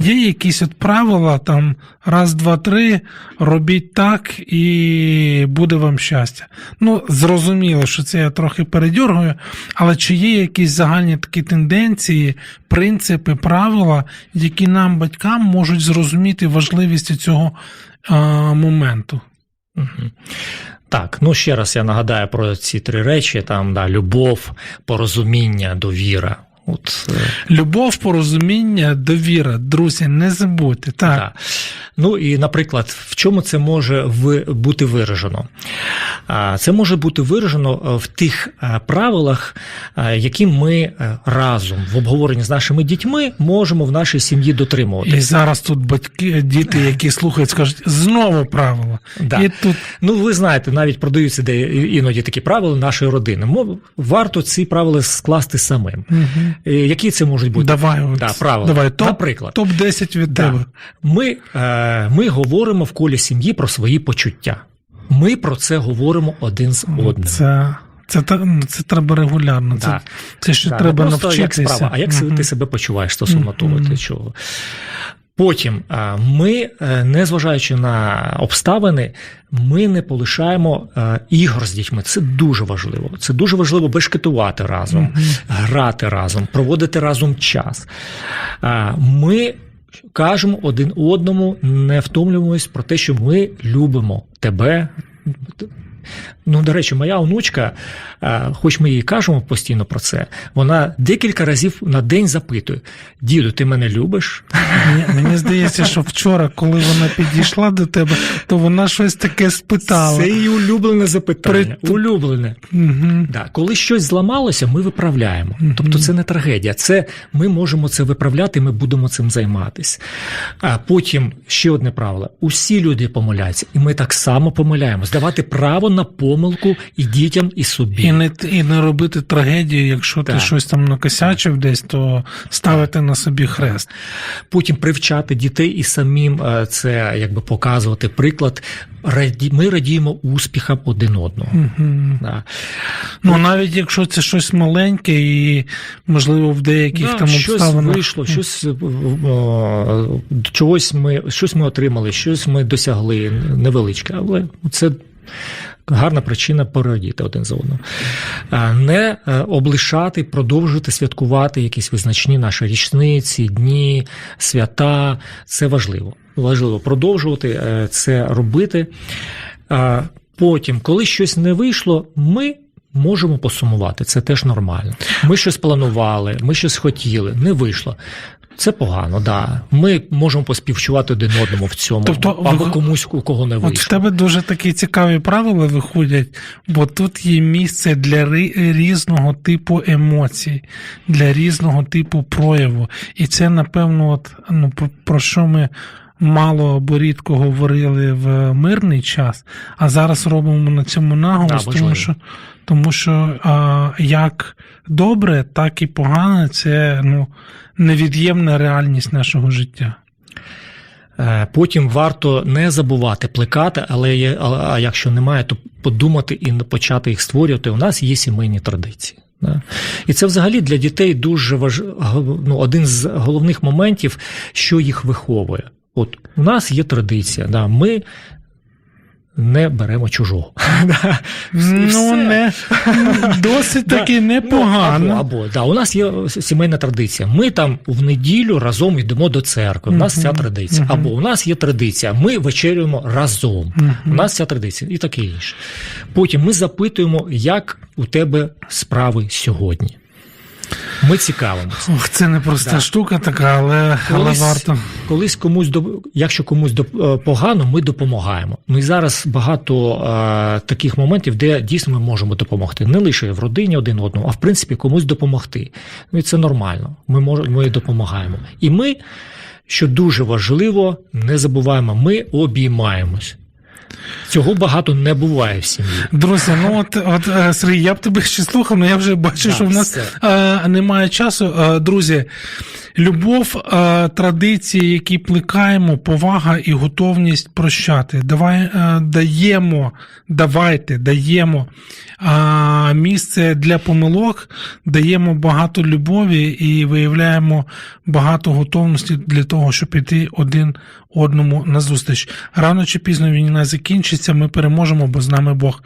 є якісь от правила, там раз, два, три, робіть так і буде вам щастя. Ну, зрозуміло, що це я трохи передьоргую, але чи є якісь загальні такі тенденції, принципи, правила, які нам, батькам, можуть зрозуміти важливість цього а, моменту? Мгм. Так, ну ще раз я нагадаю про ці три речі: там да, любов, порозуміння, довіра. От, е, Любов, порозуміння, довіра, друзі, не забудьте. Так. Так. Ну і, наприклад, в чому це може бути виражено? Це може бути виражено е, в тих е, правилах, е, які ми разом в обговоренні з нашими дітьми можемо в нашій сім'ї дотримуватися. І зараз тут батьки, діти, які слухають, скажуть, знову правила. Да. І тут Ну, ви знаєте, навіть продаються де іноді такі правила нашої родини. Варто ці правила скласти самим. Е, Які це можуть бути? давай, Да, правила. давай топ, Наприклад. топ 10 від Да. тебе. Ми, ми говоримо в колі сім'ї про свої почуття. Ми про це говоримо один з одним. Це, це, це треба регулярно. Це, Да. це ще Да, треба просто навчитися. як справа, а як Мгм. ти себе почуваєш стосовно Мгм. того, ти чого. Потім е, ми, е, незважаючи на обставини, ми не полишаємо е, ігор з дітьми. Це дуже важливо. Це дуже важливо бешкетувати разом, грати разом, проводити разом час. Е, Ми кажемо один одному, не втомлюємось про те, що ми любимо тебе. Ну, до речі, моя онучка, е, хоч ми їй кажемо постійно про це, вона декілька разів на день запитує: Діду, ти мене любиш? Мені, мені здається, що вчора, коли вона підійшла до тебе, то вона щось таке спитала. Це її улюблене запитання. При- Улюблене. Угу. Да. Коли щось зламалося, ми виправляємо. Мгм. Тобто це не трагедія. Це ми можемо це виправляти, ми будемо цим займатися. А потім ще одне правило: усі люди помиляються, і ми так само помиляємось. Давати право на помилку і дітям, і собі. І не, і не робити трагедію, якщо ти щось там накосячив десь, то ставити на собі хрест. Потім привчати дітей і самим е, це якби показувати приклад. Ми радіємо успіхам один одного. Угу. Да. Ну, навіть якщо це щось маленьке і, можливо, в деяких Да, там щось обставинах. вийшло, щось е, о, чогось ми щось ми отримали, щось ми досягли невеличке, але це. Гарна причина порадіти один за одним. А, Не е, облишати, продовжувати святкувати якісь визначні наші річниці, дні, свята. Це важливо. Важливо продовжувати е, це робити. Потім, коли щось не вийшло, ми можемо посумувати. Це теж нормально. Ми щось планували, ми щось хотіли, не вийшло. Це погано, да. Ми можемо поспівчувати один одному в цьому, Тобто або ви- комусь, у кого не От в тебе дуже такі цікаві правила виходять, бо тут є місце для різного типу емоцій, для різного типу прояву. І це, напевно, от, ну, про що ми мало або рідко говорили в мирний час, а зараз робимо на цьому наголос, Да, тому що, тому що а, як добре, так і погано це ну, невід'ємна реальність нашого життя. Е, Потім варто не забувати плекати, але є, а, а якщо немає, то подумати і почати їх створювати. У нас є сімейні традиції. Да? І це взагалі для дітей дуже важ... ну, один з головних моментів, що їх виховує. От у нас є традиція, да, ми не беремо чужого. Ну, не досить таки Ну, непогано. або, або да, у нас є сімейна традиція. Ми там в неділю разом йдемо до церкви. У нас ця традиція. Або у нас є традиція. Ми вечерюємо разом. У нас ця традиція і таке інше. Потім ми запитуємо, як у тебе справи сьогодні. Ми цікавимося. Ох, це не проста Да. штука така, але, але Колись- варто. Колись комусь до- якщо комусь доп- е, погано, ми допомагаємо. Ну і зараз багато е, таких моментів, де дійсно ми можемо допомогти. Не лише в родині один одному, а в принципі комусь допомогти. Ну і це нормально. Ми можемо, ми допомагаємо. І ми, що дуже важливо, не забуваємо, ми обіймаємось. Цього багато не буває в сім'ї. Друзі, ну от, от е, Сергій, я б тебе ще слухав, але я вже бачу, Так, що в нас все. е, немає часу. Е, друзі, любов, е, традиції, які плекаємо, повага і готовність прощати. Давай е, даємо, давайте, даємо е, місце для помилок, даємо багато любові і виявляємо багато готовності для того, щоб іти один одному назустріч. Рано чи пізно війна закінчиться, віриться, ми переможемо, бо з нами Бог.